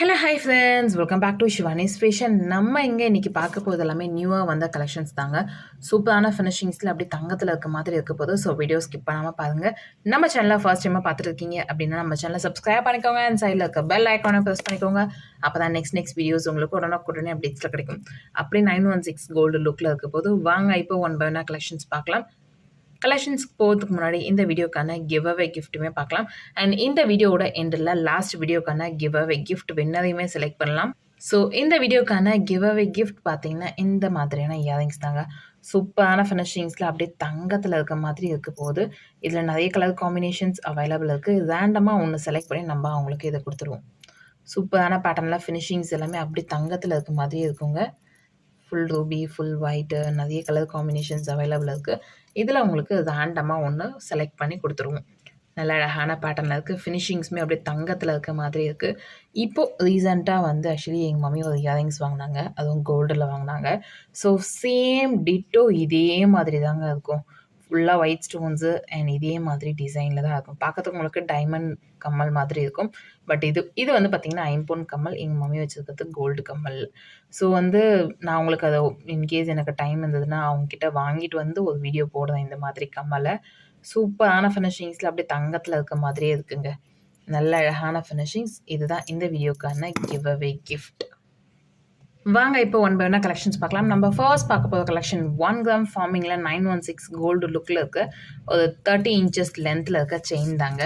Hello hi friends welcome back to Shivani ஸ்பேஷன் நம்ம இங்கே இன்றைக்கி பார்க்க போகிறது எல்லாமே நியூவாக வந்த கலெக்ஷன்ஸ் தாங்க. சூப்பரான ஃபினிஷிங்ஸில் அப்படி தங்கத்தில் இருக்க மாதிரி இருக்க போது ஸோ வீடியோ ஸ்கிப் பண்ணாமல் பாருங்கள் நம்ம சேனலில் ஃபர்ஸ்ட் டைமாக பார்த்துட்டு இருக்கீங்க அப்படின்னா நம்ம சேனலை சப்ஸ்கிரைப் பண்ணிக்கோங்க. அண்ட் சைடில் இருக்க பெல் ஐக்கானை ப்ரெஸ் பண்ணிக்கோங்க. அப்போ தான் நெக்ஸ்ட் நெக்ஸ்ட் வீடியோஸ் உங்களுக்கு உடனே உடனே அப்டேட்ஸில் கிடைக்கும். அப்படியே நைன் ஒன் சிக்ஸ் கோல்டு லுக்கில் இருக்க போது வாங்க இப்போ ஒன் பை ஒன்னாக கலெக்ஷன்ஸ் பார்க்கலாம். கலெக்ஷன்ஸ்க்கு போகிறதுக்கு முன்னாடி இந்த வீடியோக்கான கிவ் அவே கிஃப்ட்டுமே பார்க்கலாம். அண்ட் இந்த வீடியோவோட எண்டில் லாஸ்ட் வீடியோக்கான கிவ் அவே கிஃப்ட் வின்னரையுமே செலக்ட் பண்ணலாம். ஸோ இந்த வீடியோக்கான கிவ் அவே கிஃப்ட் பார்த்தீங்கன்னா இந்த மாதிரியான இயரிங்ஸ் தாங்க. சூப்பரான ஃபினிஷிங்ஸில் அப்படியே தங்கத்தில் இருக்க மாதிரி இருக்க போது இதில் நிறைய கலர் காம்பினேஷன்ஸ் அவைலபிள் இருக்குது ரேண்டமாக ஒன்று செலக்ட் பண்ணி நம்ம அவங்களுக்கு இதை கொடுத்துருவோம். சூப்பரான பேட்டர்னில் ஃபினிஷிங்ஸ் எல்லாமே அப்படி தங்கத்தில் இருக்க மாதிரி இருக்குங்க. ஃபுல் ரூபி ஃபுல் ஒயிட்டு நிறைய கலர் காம்பினேஷன்ஸ் அவைலபிள் இருக்குது இதில் உங்களுக்கு ரேண்டமாக ஒன்று செலக்ட் பண்ணி கொடுத்துருவோம். நல்ல அழகான பேட்டர்னில் இருக்குது ஃபினிஷிங்ஸுமே அப்படியே தங்கத்தில் இருக்க மாதிரி இருக்குது இப்போது ரீசெண்டாக வந்து ஆக்சுவலி எங்கள் மம்மி ஒரு இயரிங்ஸ் வாங்கினாங்க. அதுவும் கோல்டில் வாங்கினாங்க. ஸோ சேம் டிட்டோ இதே மாதிரி தாங்க இருக்கும். ஃபுல்லாக ஒயிட் ஸ்டோன்ஸு அண்ட் இதே மாதிரி டிசைனில் தான் இருக்கும். பார்க்கறதுக்கு உங்களுக்கு டைமண்ட் கம்மல் மாதிரி இருக்கும். பட் இது இது வந்து பார்த்திங்கன்னா ஐம்பொன் கம்மல் எங்கள் மம்மி வச்சுருக்கிறது கோல்டு கம்மல். ஸோ வந்து நான் உங்களுக்கு அதை இன்கேஸ் எனக்கு டைம் இருந்ததுன்னா அவங்கக்கிட்ட வாங்கிட்டு வந்து ஒரு வீடியோ போடுறேன் இந்த மாதிரி கம்மலை. சூப்பரான ஃபினிஷிங்ஸில் அப்படியே தங்கத்தில் இருக்க மாதிரியே இருக்குங்க. நல்ல அழகான ஃபினிஷிங்ஸ் இதுதான் இந்த வீடியோக்கான கிவ் அவே கிஃப்ட் வாங்க இப்போ ஒன் பை ஒன்னா கலெக்ஷன்ஸ் பார்க்கலாம். நம்ம ஃபர்ஸ்ட் பார்க்க போகிற கலெக்ஷன் ஒன் கிராம் ஃபார்மிங்கில் நைன் ஒன் சிக்ஸ் கோல்டு லுக்கில் இருக்குது ஒரு தேர்ட்டி இன்ச்சஸ் லென்த்தில் இருக்க செயின் தாங்க.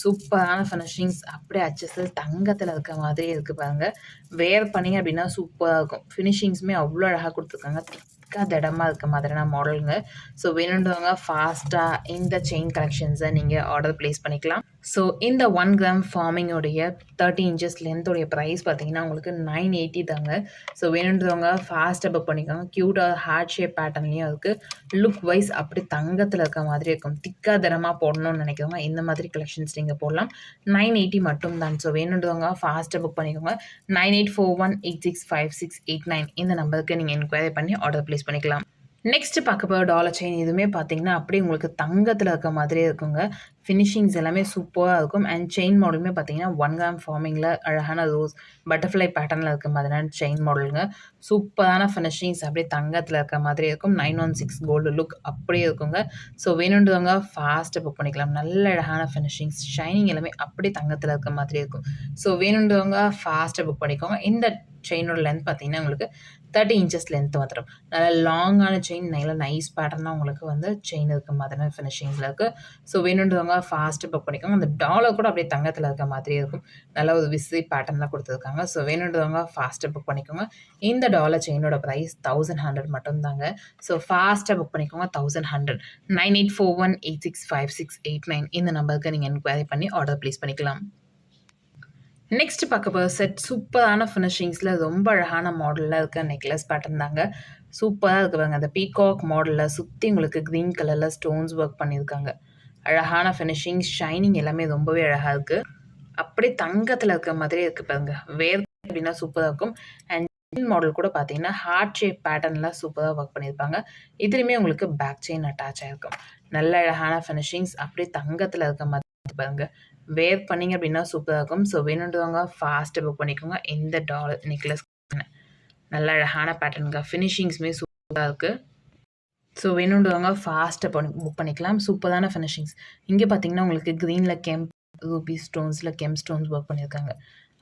சூப்பரான ஃபினிஷிங்ஸ் அப்படியே அச்சஸ் தங்கத்தில் இருக்க மாதிரி இருக்குது பாருங்கள் வேர் பண்ணிங்க அப்படின்னா சூப்பராக இருக்கும். ஃபினிஷிங்ஸுமே அவ்வளோ அழகாக கொடுத்துருக்காங்க. திக்காக திடமாக இருக்க மாதிரியான மாடலுங்க ஸோ வேணுன்றவங்க ஃபாஸ்ட்டாக இந்த செயின் கலெக்ஷன்ஸை நீங்கள் ஆர்டர் ப்ளேஸ் பண்ணிக்கலாம். ஸோ இந்த ஒன் கிராம் ஃபார்மிங்கோடைய தேர்ட்டி இன்ச்சஸ் லென்த்தோடைய ப்ரைஸ் பார்த்தீங்கன்னா உங்களுக்கு நைன் எயிட்டி தாங்க. ஸோ வேணுன்றவங்க ஃபாஸ்ட்டாக புக் பண்ணிக்கோங்க. க்யூட்டாக ஹார்ட் ஷேப் பேட்டர்ன்லேயும் இருக்குது லுக் வைஸ் அப்படி தங்கத்தில் இருக்க மாதிரி இருக்கும். திக்கா தரமாக போடணும்னு நினைக்கிறவங்க இந்த மாதிரி கலெக்ஷன்ஸ் நீங்கள் போடலாம். நைன் எயிட்டி மட்டும் தான் ஸோ வேணுன்றவங்க ஃபாஸ்ட்டாக புக் பண்ணிக்கோங்க. Nine eight four one eight six five six eight nine இந்த நம்பருக்கு நீங்கள் என்கொயரி பண்ணி ஆர்டர் ப்ளேஸ் பண்ணிக்கலாம். நெக்ஸ்ட்டு பார்க்க போகிற டாலர் செயின் இதுவுமே பார்த்தீங்கன்னா அப்படியே உங்களுக்கு தங்கத்தில் இருக்க மாதிரியே இருக்குங்க. ஃபினிஷிங்ஸ் எல்லாமே சூப்பராக இருக்கும். அண்ட் செயின் மாடலுமே பார்த்தீங்கன்னா ஒன் கிராம் ஃபார்மிங்கில் அழகான ரோஸ் பட்டர்ஃப்ளை பேட்டர்னில் இருக்க மாதிரியான செயின் மாடலுங்க சூப்பரான ஃபினிஷிங்ஸ் அப்படியே தங்கத்தில் இருக்க மாதிரி இருக்கும். Nine one six gold look அப்படியே இருக்குங்க. ஸோ வேணுன்றவங்க ஃபாஸ்ட்டாக புக் பண்ணிக்கலாம். நல்ல அழகான ஃபினிஷிங்ஸ் ஷைனிங் எல்லாமே அப்படியே தங்கத்தில் இருக்க மாதிரி இருக்கும். ஸோ வேணுன்றவங்க ஃபாஸ்ட்டாக புக் பண்ணிக்கோங்க. இந்த செயினோட லென்த் பார்த்தீங்கன்னா உங்களுக்கு தேர்ட்டி இன்ச்சஸ் லென்த் வந்துடும் நல்லா லாங்கான செயின் நல்ல நைஸ் பேட்டர்னாக உங்களுக்கு வந்து செயின் இருக்க மாதிரி ஃபினிஷிங்ஸில் இருக்குது ஸோ வேணுன்றவங்க ஃபாஸ்ட்டு புக் பண்ணிக்கோங்க. அந்த டாலர் கூட அப்படியே தங்கத்தில் இருக்க மாதிரி இருக்கும். நல்ல ஒரு விசி பேட்டர்னில் கொடுத்துருக்காங்க. ஸோ வேணுன்றவங்க ஃபாஸ்ட்டு புக் பண்ணிக்கோங்க. இந்த டாலர் செயினோட ப்ரைஸ் தௌசண்ட் ஹண்ட்ரட் மட்டும் தாங்க ஸோ ஃபாஸ்ட்டாக புக் பண்ணிக்கோங்க. Thousand hundred nine eight four one eight six five six eight nine இந்த நம்பருக்கு நீங்கள் என்கொயரி பண்ணி ஆர்டர் ப்ளேஸ் பண்ணிக்கலாம். நெக்ஸ்ட் பார்க்க போகிற செட் சூப்பரான ஃபினிஷிங்ஸில் ரொம்ப அழகான மாடலில் இருக்க நெக்லஸ் பேட்டர்ன் தாங்க சூப்பராக இருக்கு பாருங்க. அந்த பீகாக் மாடலில் சுற்றி உங்களுக்கு க்ரீன் கலரில் ஸ்டோன்ஸ் ஒர்க் பண்ணியிருக்காங்க. அழகான ஃபினிஷிங் ஷைனிங் எல்லாமே ரொம்பவே அழகாக இருக்குது அப்படியே தங்கத்தில் இருக்க மாதிரி இருக்குது பாருங்க. வேர் அப்படின்னா சூப்பராக இருக்கும். அண்ட் மாடல் கூட பார்த்தீங்கன்னா ஹார்ட் ஷேப் பேட்டர்ன்லாம் சூப்பராக ஒர்க் பண்ணியிருப்பாங்க. இதுலேயுமே உங்களுக்கு பேக் செயின் அட்டாச் ஆகிருக்கும் நல்ல அழகான ஃபினிஷிங்ஸ் அப்படியே தங்கத்தில் இருக்க மாதிரி பாருங்க. வேர் பண்ணிங்க அப்படின்னா சூப்பராக இருக்கும். ஸோ வேணுன்றவங்க ஃபாஸ்ட்டு புக் பண்ணிக்கோங்க. இந்த டால் நெக்லஸ் நல்ல அழகான பேட்டர்னுங்க ஃபினிஷிங்ஸுமே சூப்பராக இருக்குது ஸோ வேணுன்றவங்க ஃபாஸ்ட்டாக பண்ணி புக் பண்ணிக்கலாம். சூப்பரான ஃபினிஷிங்ஸ் இங்கே பார்த்தீங்கன்னா உங்களுக்கு க்ரீனில் கெம்ப் ரூபி ஸ்டோன்ஸில் கெம் ஸ்டோன்ஸ் ஒர்க் பண்ணியிருக்காங்க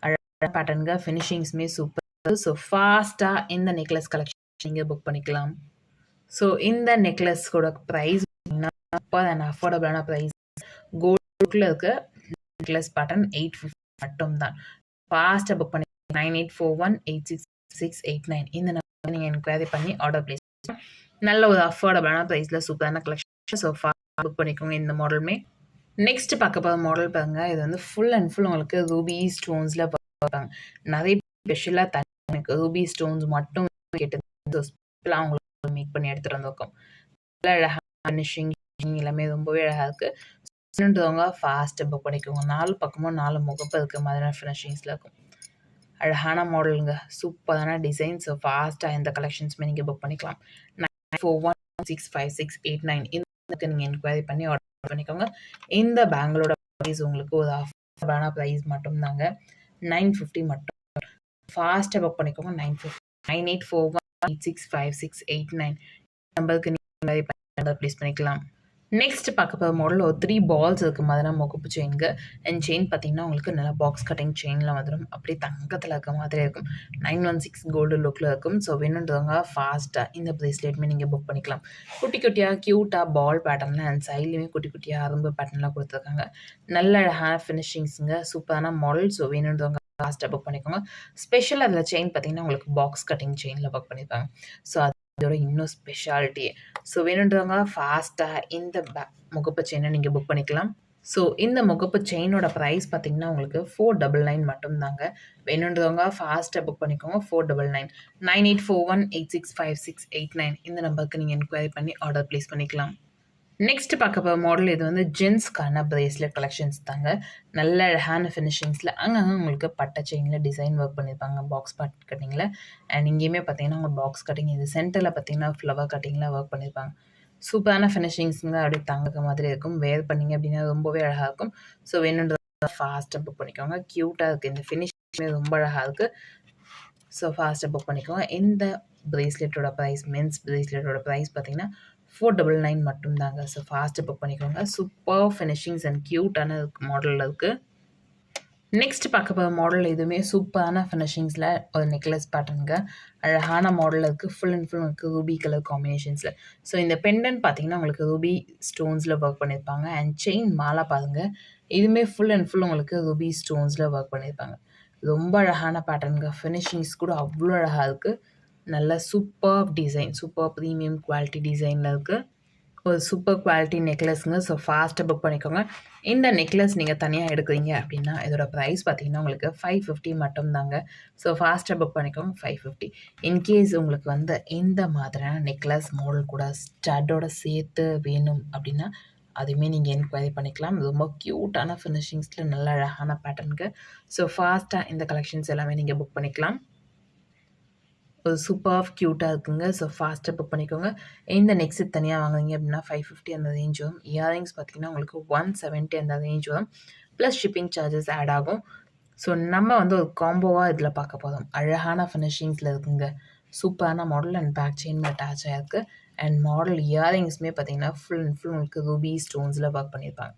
அழகான பேட்டர்னுங்க ஃபினிஷிங்ஸுமே சூப்பர் ஸோ ஃபாஸ்ட்டாக இந்த நெக்லஸ் கலெக்ஷன் நீங்கள் புக் பண்ணிக்கலாம். ஸோ இந்த நெக்லஸோட ப்ரைஸ் பார்த்தீங்கன்னா அஃபோர்டபுளான ப்ரைஸ் கோல்டில் இருக்குது கிளஸ் பட்டன் எயிட் ஃபிஃப்டி மட்டும் தான் ஃபாஸ்ட்டாக புக் பண்ணி nine eight four one eight six six eight nine இந்த நம்பர் நீங்கள் என்கொயரி பண்ணி ஆர்டர் ப்ளேஸ் நல்ல ஒரு அஃபோர்டபுளான ப்ரைஸில் சூப்பரான கலெக்ஷன் ஸோ ஃபாஸ்ட் புக் பண்ணிக்கோங்க இந்த மாடலுமே நெக்ஸ்ட் பார்க்க போகிற மாடல் பாருங்க. இது வந்து ஃபுல் அண்ட் ஃபுல் உங்களுக்கு ரூபி ஸ்டோன்ஸில் பார்ப்பாங்க நிறைய ஸ்பெஷலாக தனி ரூபி ஸ்டோன்ஸ் மட்டும் கேட்டு அவங்களுக்கு மேக் பண்ணி எடுத்துகிட்டு வந்திருக்கோம். நல்ல அழகாக ஃபினிஷிங் எல்லாமே ரொம்பவே அழகாக இருக்குது சின்னவங்க ஃபாஸ்ட்டாக புக் பண்ணிக்கோங்க நாலு பக்கமும் நாலு முகப்பு இருக்க மாதிரியான ஃபினிஷிங்ஸில் இருக்கும். அழகான மாடலுங்க சூப்பரான டிசைன்ஸ் ஃபாஸ்ட்டாக எந்த கலெக்ஷன்ஸுமே நீங்கள் புக் பண்ணிக்கலாம். Nine four one six five six eight nine இந்த நீங்கள் என்கொயரி பண்ணி ஆர்டர் பண்ணிக்கோங்க. இந்த பேங்களோட ப்ரைஸ் உங்களுக்கு ஒரு அஃபோர்டபுளான ப்ரைஸ் மட்டும்தாங்க. நைன் ஃபிஃப்டி மட்டும். ஃபாஸ்ட்டாக புக் பண்ணிக்கோங்க. Nine fifty nine eight four one eight six five six eight nine நம்பருக்கு நீங்கள் ப்ளேஸ் பண்ணிக்கலாம். நெக்ஸ்ட் பார்க்க போகிற மாடல் ஒரு த்ரீ பால்ஸ் இருக்குது மாதிரி முகப்பு செயின்க்கு அண்ட் செயின் பார்த்தீங்கன்னா உங்களுக்கு நல்லா பாக்ஸ் கட்டிங் செயினில் வந்துடும் அப்படியே தங்கத்தில் இருக்க மாதிரி இருக்கும். நைன் ஒன் சிக்ஸ் கோல்டு லுக்கில் இருக்கும். ஸோ வேணுன்றவங்க ஃபாஸ்ட்டாக இந்த ப்ரைஸ்லேட்டுமே நீங்கள் புக் பண்ணிக்கலாம். குட்டி குட்டியாக க்யூட்டாக பால் பேட்டர்னில் அண்ட் சைட்லேயுமே குட்டி குட்டியாக அரும்பு பேட்டர்லாம் கொடுத்துருக்காங்க. நல்ல அழகான ஃபினிஷிங்ஸுங்க சூப்பரான மாடல் ஸோ வேணுன்றவங்க ஃபாஸ்ட்டாக புக் பண்ணிக்கோங்க. ஸ்பெஷல் அதில் செயின் பார்த்தீங்கன்னா உங்களுக்கு பாக்ஸ் கட்டிங் செயினில் புக் பண்ணியிருக்காங்க ஸோ இதோட இன்னும் ஸ்பெஷாலிட்டி ஸோ வேணுன்றவங்க ஃபாஸ்ட்டாக இந்த முகப்பு செயினை நீங்கள் புக் பண்ணிக்கலாம். ஸோ இந்த முகப்பு செயினோட ப்ரைஸ் பார்த்தீங்கன்னா உங்களுக்கு ஃபோர் டபுள் நைன் மட்டும்தாங்க. வேணுன்றவங்க ஃபாஸ்ட்டாக புக் பண்ணிக்கோங்க four double nine nine eight four one eight six five six eight nine இந்த நம்பருக்கு நீங்கள் என்கொயரி பண்ணி ஆர்டர் ப்ளேஸ் பண்ணிக்கலாம். நெக்ஸ்ட் பார்க்க போகிற மாடல் இது வந்து ஜென்ஸ்க்கான ப்ரேஸ்லெட் கலெக்ஷன்ஸ் தாங்க. நல்ல அழகான ஃபினிஷிங்ஸில் அங்கங்கே உங்களுக்கு பட்டை செயினில் டிசைன் ஒர்க் பண்ணியிருப்பாங்க பாக்ஸ் பட் கட்டிங்கில் அண்ட் இங்கேயுமே பார்த்தீங்கன்னா உங்கள் பாக்ஸ் கட்டிங் இது சென்டரில் பார்த்தீங்கன்னா ஃப்ளவர் கட்டிங்கில் ஒர்க் பண்ணியிருப்பாங்க சூப்பரான ஃபினிஷிங்ஸுங்க அப்படியே தங்கக்க மாதிரி இருக்கும். வேர் பண்ணிங்க அப்படின்னா ரொம்பவே அழகாக இருக்கும். ஸோ வேணுன்றது ஃபாஸ்ட்டாக புக் பண்ணிக்கோங்க. க்யூட்டாக இருக்குது இந்த ஃபினிஷிங்மே ரொம்ப அழகாக இருக்குது ஸோ ஃபாஸ்ட்டாக புக் பண்ணிக்கோங்க. இந்த ப்ரேஸ்லெட்டோட ப்ரைஸ் மென்ஸ் ப்ரேஸ்லெட்டோட ப்ரைஸ் பார்த்தீங்கன்னா ஃபோர் டபுள் நைன் மட்டும்தாங்க. ஸோ ஃபாஸ்ட்டு புக் பண்ணிக்கோங்க. சூப்பர் ஃபினிஷிங்ஸ் அண்ட் க்யூட்டான மாடலில் இருக்குது நெக்ஸ்ட் பார்க்க போகிற மாடல் எதுவுமே சூப்பரான ஃபினிஷிங்ஸில் ஒரு நெக்லஸ் பேட்டர்னுங்க அழகான மாடலில் இருக்குது ஃபுல் அண்ட் ஃபுல் உங்களுக்கு ரூபி கலர் காம்பினேஷன்ஸில் ஸோ இந்த பெண்டன் பார்த்தீங்கன்னா உங்களுக்கு ரூபி ஸ்டோன்ஸில் ஒர்க் பண்ணியிருப்பாங்க அண்ட் செயின் மாலா பாருங்கள் இதுவுமே ஃபுல் அண்ட் ஃபுல் உங்களுக்கு ரூபி ஸ்டோன்ஸில் ஒர்க் பண்ணியிருப்பாங்க ரொம்ப அழகான பேட்டர்னுங்க ஃபினிஷிங்ஸ் கூட அவ்வளோ அழகாக இருக்குது நல்ல super design super premium quality டிசைனில் இருக்குது ஒரு சூப்பர் குவாலிட்டி நெக்லஸ்ங்க ஸோ ஃபாஸ்ட்டாக புக் பண்ணிக்கோங்க. இந்த நெக்லஸ் நீங்கள் தனியாக எடுக்கிறீங்க அப்படின்னா இதோட ப்ரைஸ் பார்த்தீங்கன்னா உங்களுக்கு ஃபைவ் ஃபிஃப்டி மட்டும்தாங்க. ஸோ ஃபாஸ்ட்டாக புக் பண்ணிக்கோங்க ஃபைவ் ஃபிஃப்டி இன்கேஸ் உங்களுக்கு வந்து இந்த மாதிரியான நெக்லஸ் மாடல் கூட ஸ்டட்டோட சேர்த்து வேணும் அப்படின்னா அதுவுமே நீங்கள் என்கொயரி பண்ணிக்கலாம். ரொம்ப க்யூட்டான ஃபினிஷிங்ஸில் நல்ல அழகான பேட்டர்னுக்கு ஸோ ஃபாஸ்ட்டாக இந்த கலெக்ஷன்ஸ் எல்லாமே நீங்கள் புக் பண்ணிக்கலாம். ஒரு சூப்பர் க்யூட்டாக இருக்குங்க. ஸோ ஃபாஸ்ட்டாக புக் பண்ணிக்கோங்க. இந்த நெக்ஸ்ட் தனியாக வாங்குறீங்க அப்படின்னா ஃபைவ் ஃபிஃப்டி அந்த ரேஞ்ச் வரும். இயரிங்ஸ் பார்த்தீங்கன்னா உங்களுக்கு ஒன் செவன்ட்டி அந்த ரேஞ்ச் வரும். ப்ளஸ் ஷிப்பிங் சார்ஜஸ் ஆட் ஆகும். ஸோ நம்ம வந்து ஒரு காம்போவாக இதில் பார்க்க போதும் அழகான ஃபினிஷிங்ஸில் இருக்குங்க. சூப்பரான model and back chain attach ஆகிருக்கு அண்ட் மாடல் இயரிங்ஸுமே பார்த்தீங்கன்னா ஃபுல் அண்ட் ஃபுல் உங்களுக்கு ரூபி ஸ்டோன்ஸில் ஒர்க் பண்ணியிருப்பாங்க.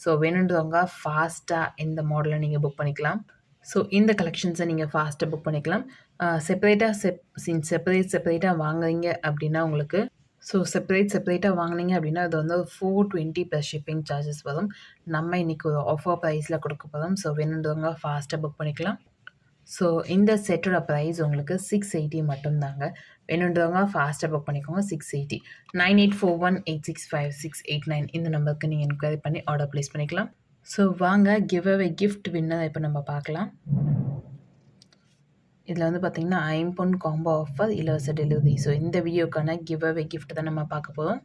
ஸோ வேணுன்றவங்க ஃபாஸ்ட்டாக இந்த மாடலை நீங்கள் புக் பண்ணிக்கலாம். ஸோ இந்த கலெக்ஷன்ஸை நீங்கள் ஃபாஸ்ட்டாக புக் பண்ணிக்கலாம். செப்பரேட்டாக செப் சின் செப்பரேட் செப்பரேட்டாக வாங்குறீங்க அப்படின்னா உங்களுக்கு ஸோ செப்பரேட் செப்பரேட்டாக வாங்கினீங்க அப்படின்னா அது வந்து ஒரு four twenty plus shipping charges வரும். நம்ம இன்றைக்கி ஒரு ஆஃபர் ப்ரைஸில் கொடுக்க போகிறோம் ஸோ வேணுன்றவங்க ஃபாஸ்ட்டாக புக் பண்ணிக்கலாம். ஸோ இந்த செட்டோட ப்ரைஸ் உங்களுக்கு சிக்ஸ் எயிட்டி மட்டும்தாங்க. வேணுன்றவங்க ஃபாஸ்ட்டாக புக் பண்ணிக்கோங்க six eighty nine eight four one eight six five six eight nine இந்த நம்பருக்கு நீங்கள் என்கொயரி பண்ணி ஆர்டர் ப்ளேஸ் பண்ணிக்கலாம். ஸோ வாங்க கிவ் அவே கிஃப்ட் வின்னர் இப்போ நம்ம பார்க்கலாம். இதில் வந்து பார்த்திங்கன்னா ஐம்பொன் காம்போ ஆஃபர் இலவச டெலிவரி. ஸோ இந்த வீடியோக்கான கிவ் அவே கிஃப்ட் தான் நம்ம பார்க்க போகிறோம்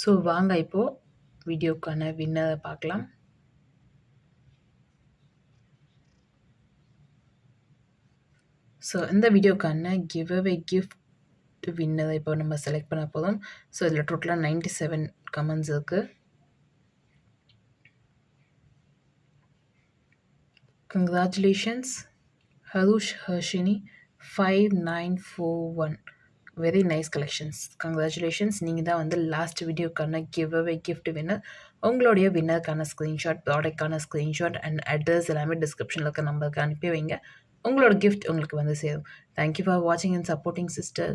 ஸோ வாங்க இப்போது வீடியோக்கான வின்னரை பார்க்கலாம். ஸோ இந்த வீடியோக்கான கிவ் அவே கிஃப்ட் வின்னரை இப்போ நம்ம செலக்ட் பண்ண போதும் ஸோ இதில் டோட்டலாக நைன்டி செவன் கமெண்ட்ஸ் இருக்குது ஹலூஷ் Harshini five nine four one very nice collections congratulations நீங்கள் தான் வந்து லாஸ்ட் வீடியோக்கான கிவ் அவே கிஃப்ட் வின்னர் உங்களுடைய வின்னருக்கான ஸ்க்ரீன்ஷாட் ப்ராடக்டான ஸ்க்ரீன்ஷாட் அண்ட் அட்ரஸ் எல்லாமே டிஸ்கிரிப்ஷனில் இருக்க நம்பருக்கு அனுப்பி வைங்க. உங்களோட கிஃப்ட் உங்களுக்கு வந்து சேரும். தேங்க்யூ ஃபார் வாட்சிங் அண்ட் சப்போர்ட்டிங் சிஸ்டர்